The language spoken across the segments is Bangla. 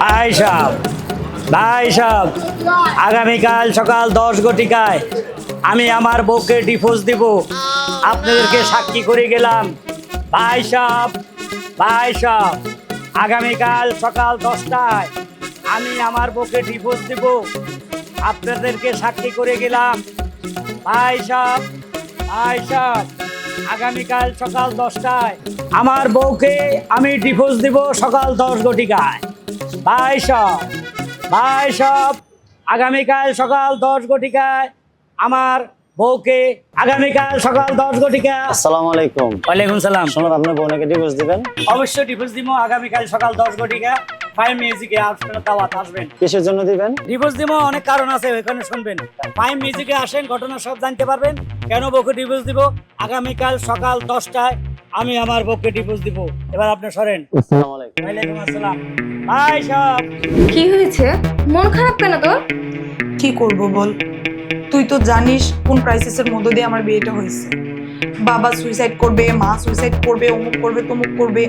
ভাই সাহেব ভাই সাহেব আগামীকাল সকাল দশ ঘটিকায় আমি আমার বউকে ডিভোর্স দিব। আপনাদেরকে সাক্ষী করে গেলাম। ভাই সাহেব ভাই সাহেব আগামীকাল সকাল দশটায় আমি আমার বউকে ডিভোর্স দিব। আপনাদেরকে সাক্ষী করে গেলাম। ভাই সাহেব ভাই সাহেব আগামীকাল সকাল দশটায় আমার বউকে আমি ডিভোর্স দিব সকাল দশ ঘটিকায়। ভাই সব ভাই সব আগামীকাল সকাল দশ ঘটিকায় আমার বউকে আগামীকাল সকাল দশ ঘটিকা আসসালামু আলাইকুম। ওয়ালাইকুম সালাম। শোনো আপনি বোনকে ডিভোর্স দিবেন? অবশ্যই ডিভোর্স দিব আগামীকাল সকাল দশ ঘটিকা ফাইভ মিউজিকে আপনারা দাওয়াত আসবেন কিসের জন্য দিবেন? ডিভোর্স দিব অনেক কারণ আছে ওখানে শুনবেন। ফাইভ মিউজিকে আসেন ঘটনা সব জানতে পারবেন। কেন বউকে ডিভোর্স দিব? আগামীকাল সকাল দশটায় আমি আমার বউকে ডিভোর্স দিব। এবার আপনি সরেন। আসসালামু আলাইকুম। ওয়ালাইকুম আসসালাম। সব। কি হয়েছে? মন খারাপ কেন তোর? কি করব বল? তুই তো জানিস কোন ক্রাইসিসের মধ্য দিয়ে আমার বিয়েটা হয়েছে। বাবা সুইসাইড করবে মা সুইসাইড করবে অমুক করবে তমুক করবে।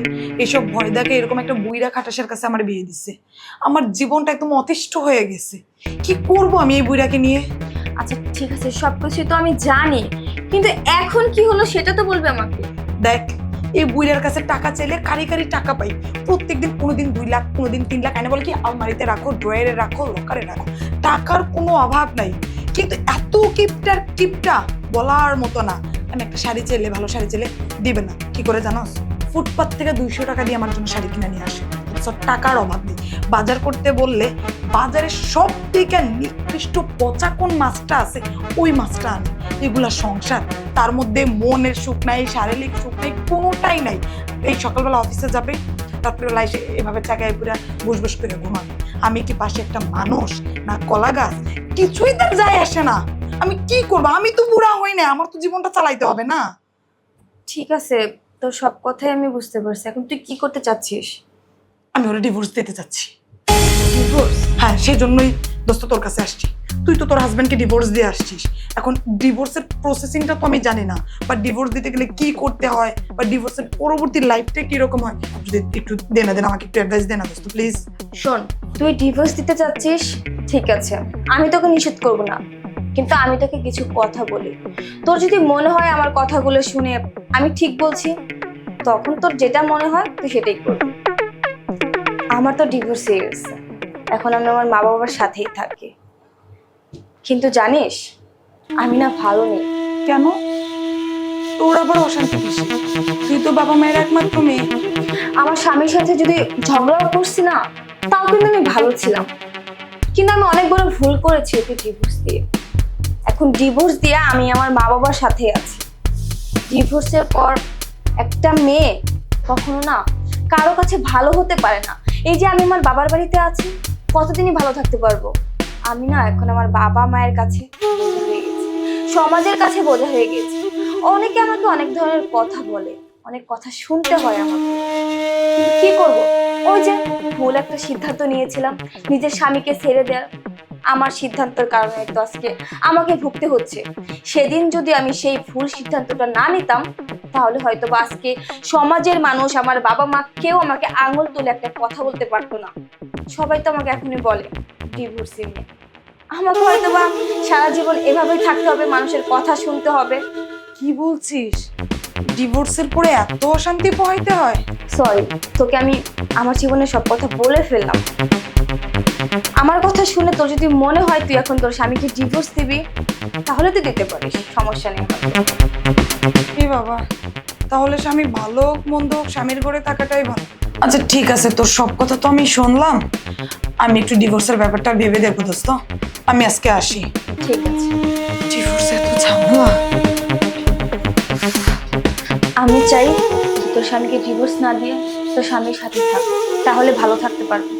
এসব ভয় দেখে এরকম একটা বুইরা খাটাসের কাছে আমার বিয়ে দিচ্ছে আমার জীবনটা একদম অতিষ্ঠ হয়ে গেছে। কি করব আমি এই বুইরাকে নিয়ে? আচ্ছা ঠিক আছে সবকিছু তো আমি জানি। কিন্তু এখন কি হলো সেটা তো বলবে আমাকে। দেখ এই বুইরার কাছে টাকা চাইলে কারি কারি টাকা পাই। প্রত্যেকদিন কোনোদিন দুই লাখ, কোনোদিন তিন লাখ, এনে বলে কি আলমারিতে রাখো, ড্রয়ারে রাখো, লকারে রাখো। টাকার কোনো অভাব নাই। কিন্তু এত কিপটার কিপটা বলার মতো না। আমি একটা শাড়ি চাইলে, ভালো শাড়ি চাইলে দিবে না। কি করে জানো? ফুটপাত থেকে দুইশো টাকা দিয়ে আমার জন্য শাড়ি কিনে নিয়ে আসে। সব টাকার অভাব নেই। বাজার করতে বললে বাজারে সব থেকে নিকৃষ্ট পচা কোন মাছটা আছে, ওই মাছটা আনে। এগুলা সংসার। তার মধ্যে মনের সুখ নাই শারীরিক সুখ নাই কোনোটাই নাই। এই সকালবেলা অফিসে যাবে তারপরে লাইসে এভাবে চাকায় পুরা বস বস করে ঘুমাবে। আমি কি পাশে একটা মানুষ না কলা গাছ? কিছুই তার যায় আসে না। আমি কি করব? আমি তো বুড়া হই না আমার তো জীবনটা চালাইতে হবে না। ঠিক আছে তোর সব কথাই আমি বুঝতে পারছি। এখন তুই কি করতে চাচ্ছিস? আমি ওরা ডিভোর্স দিতে চাচ্ছি। ডিভোর্স হ্যাঁ সেই জন্যই দোস্ত তোর কাছে আসছি। তুই তো তোর হাজবেন্ডকে ডিভোর্স দিয়ে আসছিস। এখন ডিভোর্সের প্রসেসিংটা তো আমি জানি না বা ডিভোর্স দিতে গেলে কি করতে হয়? বা ডিভোর্সের পরবর্তী লাইফটা কীরকম হয়? যদি একটু দে না দেন, আমাকে একটু অ্যাডভাইস দে না দোস্ত প্লিজ শোন, তুই ডিভোর্স দিতে চাচ্ছিস ঠিক আছে, আমি তোকে নিষেধ করব না, কিন্তু আমি তোকে কিছু কথা বলি। তোর যদি মনে হয় আমার কথাগুলো শুনে আমি ঠিক বলছি, তখন তোর যেটা মনে হয়, তুই সেটাই করবি। আমার তো ডিভোর্স হয়ে গেছে, এখন আমি আমার মা বাবার সাথেই থাকি। কিন্তু জানিস আমি না ভালো নেই। কেন? তোর আবার অশান্তি কিসে তুই তো বাবা মায়ের একমাত্র মেয়ে। আমার স্বামীর সাথে যদি ঝগড়াও করছি না তাও কিন্তু আমি ভালো ছিলাম। কিন্তু আমি অনেক বড় ভুল করেছি ওকে ডিভোর্স দিয়ে। এখন ডিভোর্স দিয়ে আমি আমার মা বাবার সাথে আছি। ডিভোর্সের পর একটা মেয়ে কখনো না কারও কাছে ভালো হতে পারে না। এই যে আমি আমার বাবার বাড়িতে আছি কতদিনই ভালো থাকতে পারব? আমি না এখন আমার বাবা মায়ের কাছে বোঝা হয়ে গেছি, সমাজের কাছে বোঝা হয়ে গেছি। অনেকে আমাকে অনেক ধরনের কথা বলে, অনেক কথা শুনতে হয় আমাকে। কি করব? ওই যে ভুল একটা সিদ্ধান্ত নিয়েছিলাম, নিজের স্বামীকে ছেড়ে দেওয়ার আমার সিদ্ধান্তের কারণে তো আজকে আমাকে ভুগতে হচ্ছে। সেদিন যদি আমি সেই ভুল সিদ্ধান্তটা না নিতাম, তাহলে হয়তো বা আজকে সমাজের মানুষ আমার বাবা মা কেউ আমাকে আঙুল তুলে একটা কথা বলতে পারতো না। সবাই তো আমাকে এখনই বলে। ডিভোর্সি নিয়ে আমাকে হয়তো বা সারা জীবন এভাবেই থাকতে হবে মানুষের কথা শুনতে হবে। কি বলছিস? ডিভোর্সের পরে এত অশান্তি পোহাইতে হয়। সরি তোকে আমি আমার জীবনের সব কথা বলে ফেললাম। আমার কথা শুনে তোর যদি মনে হয় তুই এখন তোর স্বামীকে ডিভোর্স দিবি তাহলে তুই দিতে পারিস সমস্যা নেই। এ বাবা তাহলে স্বামী ভালো হোক মন্দ হোক স্বামীর ঘরে থাকাটাই ভালো। আচ্ছা ঠিক আছে তোর সব কথা তো আমি শুনলাম। আমি একটু ডিভোর্সের ব্যাপারটা ভেবে দেখব দোস্ত। আমি আজকে আসি। ঠিক আছে। ডিভোর্স এত ঝামেলা। আমি চাই তোর স্বামীকে ডিভোর্স না দিয়ে তোর স্বামীর সাথে থাক তাহলে ভালো থাকতে পারবি।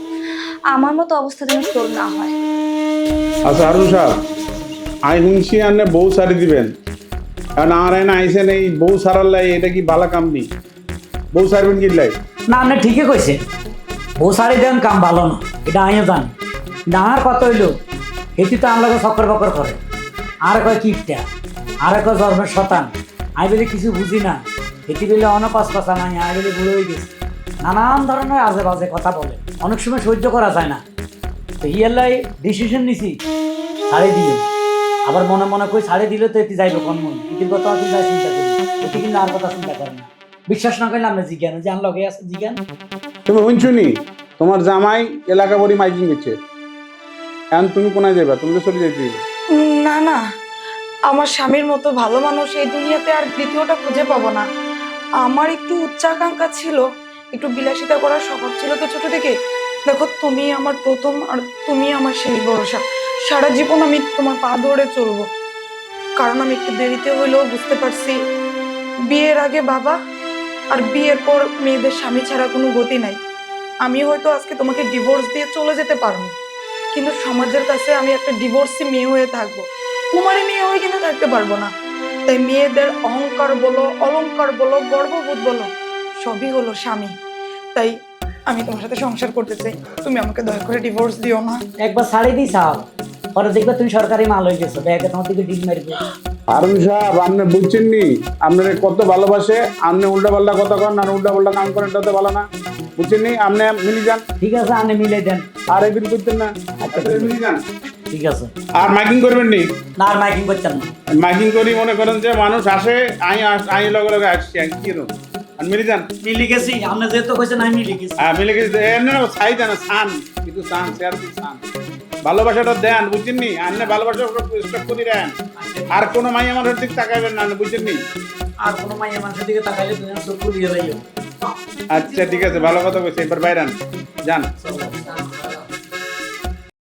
আমার মতো অবস্থা যেন তোর না হয়। আচ্ছা হারুন সাহেব আই শুনছি আনে বউ সারি দিবেন। কারণ আর এনে আইসেন এই বউ সারার লাই এটা কি বালা কাম নি বউ সারবেন কি লাই? না আপনি ঠিকই কইছে। বউ সারি দেন কাম ভালো না। এটা আমিও জানি আমার কথা হইল এটি তো আমরা চক্কর বকর করে। আর কয় কিপটা, আর কয় জন্মের শতান। আমি বলে কিছু বুঝি না এটি বলে অনপাস পাশা নাই আই বলে বুড়ো হয়ে গেছে। নানান ধরনের আজে বাজে কথা বলে। অনেক সময় সহ্য করা যায় না। তো ইয়ালাই ডিসিশন নিছি ছাড়ে দিও। আবার মনে মনে কই ছাড়ে দিলে তো এটি যাইবে কোন মন। এটির কথা চিন্তা করি এটি কিন্তু আর কথা চিন্তা করে না। বিশ্বাস না করলে আমরা জিজ্ঞান যে আনলগে আছে জিজ্ঞান। তুমি শুনছুনি তোমার জামাই এলাকা বড়ি মাইকিং করছে। এখন তুমি কোনায় যাবে তুমি তো চলে যাইতে না না। আমার স্বামীর মতো ভালো মানুষ এই দুনিয়াতে আর দ্বিতীয়টা খুঁজে পাবো না। আমার একটু উচ্চাকাঙ্ক্ষা ছিল একটু বিলাসিতা করার স্বভাব ছিল তো ছোট থেকে। দেখো তুমি আমার প্রথম আর তুমি আমার শেষ ভরসা। সারা জীবন আমি তোমার পা ধরে চলবো। কারণ আমি একটু দেরিতে হইলেও বুঝতে পারছি বিয়ের আগে বাবা আর বিয়ের পর মেয়েদের স্বামী ছাড়া কোনো গতি নাই। আমি হয়তো আজকে তোমাকে ডিভোর্স দিয়ে চলে যেতে পারব, কিন্তু সমাজের কাছে আমি একটা ডিভোর্সি মেয়ে হয়ে থাকব, কুমারী মেয়ে হয়ে কিন্তু থাকতে পারব না। তাই মেয়েদের অহংকার বলো, অলংকার বলো, গর্ববোধ বলো, সবই হলো স্বামী। তাই আমি তোমার সাথে সংসার করতে চাই। তুমি আমাকে দয়া করে ডিভোর্স দিও না। একবার ছাড়ে দিই সাহ পরে দেখবে তুমি সরকারি মাল হয়ে গেছো ব্যাগে তোমার দিকে ডিল মারবে হারুন সাহেব আপনি বুঝছেন নি আপনার কত ভালোবাসে আপনি উল্টা পাল্টা কথা করেন আর উল্টা পাল্টা কাম করেন এটা ভালো না। বুঝছেন নি আপনি মিলি যান। ঠিক আছে আপনি মিলে দেন। আর একদিন করতেন না। আচ্ছা, মিলি যান। ঠিক আছে। আর মাইকিং করবেন নি? না আর মাইকিং করছেন না। মাইকিং করি মনে করেন যে মানুষ আসে আই আই লগে লগে আসছি আমি কি? আর মিলি যান। মিলি গেছি আপনি যেহেতু কইছেন আমি মিলি গেছি। হ্যাঁ মিলে গেছে। এমনি না ছাই দেন সান। কিন্তু সান শেয়ার কি সান। ভালোবাসাটা দেন বুঝছেন নি আপনি ভালোবাসা স্টক করে দেন। আর কোনো মাই আমার দিকে তাকাইবেন না বুঝছেন নি আর কোনো মাইয়া মানুষের দিকে তাকাইলে তুমি চোখ দিয়ে যাইও আচ্ছা ঠিক আছে ভালো কথা কইছে এবার বাইরান যান।